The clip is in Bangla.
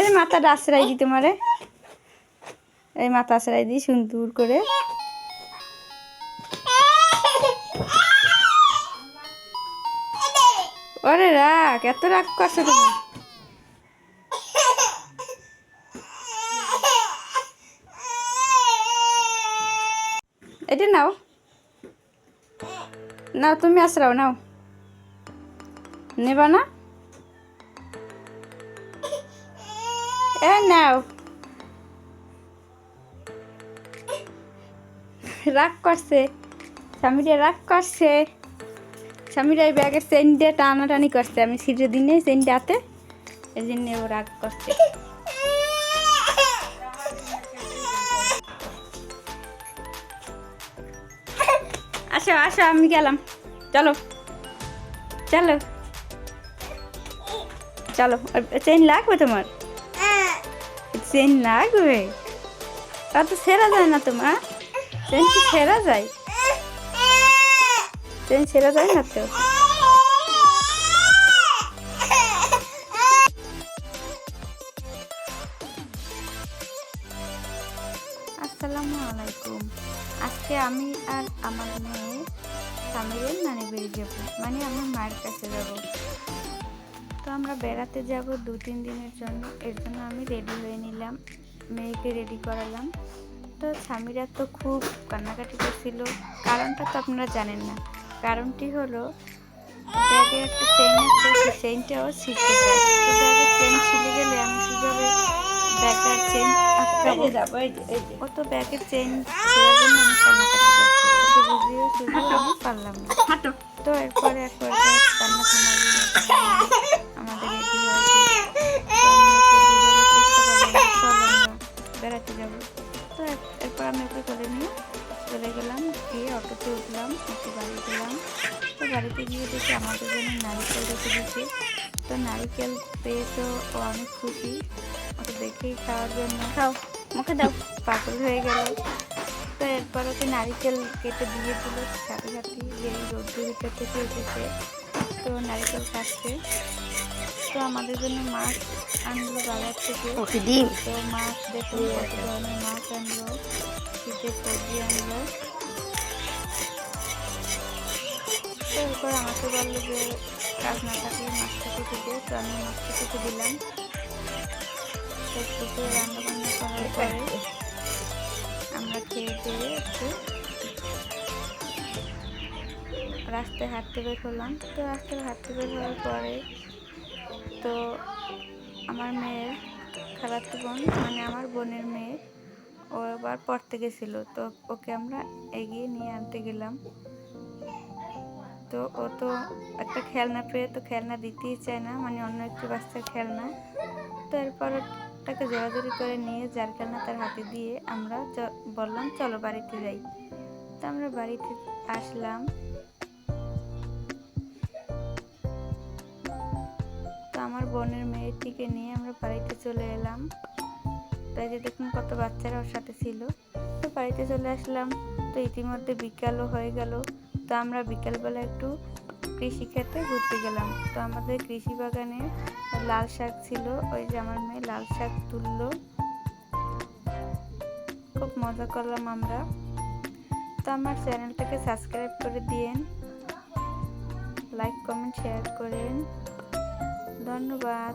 এই মাথাটা আশ্রয় দি তোমারে। এই মাথা আশ্রয় দিই সুন্দর করে। ওরে রাখ এত রাগ করছ তুমি। এটা নাও। নাও, তুমি আশ্রাও, নাও। নেবা না? এ, নাও। রাগ করছে। স্বামীরা রাগ করছে। স্বামীরা এই ব্যাগের চেন দিয়ে টানাটানি করছে। আমি সিটে দিনে চেন হাতে এই জন্য ও রাগ করছে। আসো আসো, আমি গেলাম। চলো। চলো। চলো চেন লাগবে তোমার? চেন লাগবে? তা তো সেরা যায় না তোমার চেন কি সেরা যায়? চেন সেরা যায় না তো? আসসালামু আলাইকুম। আজকে আমি আর আমার মেয়ে স্বামীর নানি বেরিয়ে যাব। মানে আমার মায়ের কাছে যাব। আমরা বেড়াতে যাব দু তিন দিনের জন্য। এর জন্য আমি রেডি হয়ে নিলাম মেয়েকে রেডি করালাম। তো স্বামীরা তো খুব কান্নাকাটি করছিল। কারণটা তো আপনারা জানেন না। কারণটি হলো ব্যাগে একটা চেইন আছে সেই চেইনটাও ছিঁড়তে চায় তো ব্যাগের চেন ছিঁড়ে গেলে আমি কীভাবে ব্যাগের চেইন আটকাবো? ও তো ব্যাগের ছেড়ার জন্য আমি কান্নাকাটি করছি। ওকে বুঝিয়েও শুধু আমি পারলাম না। তো এরপরে এক পর্যায়ে কান্না যাব। তো এরপর আমি ওকে কোলে নিয়ে চলে গেলাম গিয়ে অটোতে উঠলাম ওকে বাড়ি গেলাম তো বাড়িতে গিয়ে দেখি আমাদের জন্য নারিকেল রেখে দিয়েছে। তো নারিকেল পেয়ে তো ও অনেক খুশি। ওকে দেখেই খাওয়ার জন্য। খাও মুখে দাও। পাগল হয়ে গেল। তো এরপর ওকে নারিকেল কেটে দিয়ে দিল। সাথে সাথে যে রোদ্দুর ভিতর থেকে উঠেছে। তো নারিকেল খাচ্ছে তো আমাদের জন্য মাছ আনলো বাজার থেকে। তো মাছ দেখুন কত ধরনের মাছ আনলো শীতের সবজি আনলো। তো এরপর আমাকে বলল যে কাজ না থাকলে মাছটা কেটে দে তো আমি মাছটা কেটে দিলাম। তো কেটে রান্না বান্না করার পরে আমরা খেয়ে দিয়ে একটু রাস্তায় হাঁটতে বের হলাম। তো রাস্তায় হাঁটতে বের হওয়ার পরে তো আমার মেয়ের খালাতো বোন মানে আমার বোনের মেয়ে, ও আবার পড়তে গেছিল। তো ওকে আমরা এগিয়ে নিয়ে আনতে গেলাম। তো ও তো একটা খেলনা পেয়ে তো খেলনা দিতেই চায় না মানে অন্য একটি বাচ্চার খেলনা। তো এরপর ওটাকে জোরাজোরি করে নিয়ে যার খেলনা তার হাতে দিয়ে আমরা বললাম, চলো বাড়িতে যাই। তো আমরা বাড়িতে আসলাম। আমার বোনের মেয়েটিকে নিয়ে আমরা বাড়িতে চলে এলাম। তাই যে দেখুন কত বাচ্চারা ওর সাথে ছিল। তো বাড়িতে চলে আসলাম। তো ইতিমধ্যে বিকালও হয়ে গেল। তো আমরা বিকালবেলা একটু কৃষি ক্ষেত্রে ঘুরতে গেলাম। তো আমাদের কৃষি বাগানে লাল শাক ছিল। ওই যে আমার মেয়ে লাল শাক তুললো। খুব মজা করলাম আমরা। তো আমার চ্যানেলটাকে সাবস্ক্রাইব করে দিয়েন। লাইক, কমেন্ট, শেয়ার করেন। ধন্যবাদ।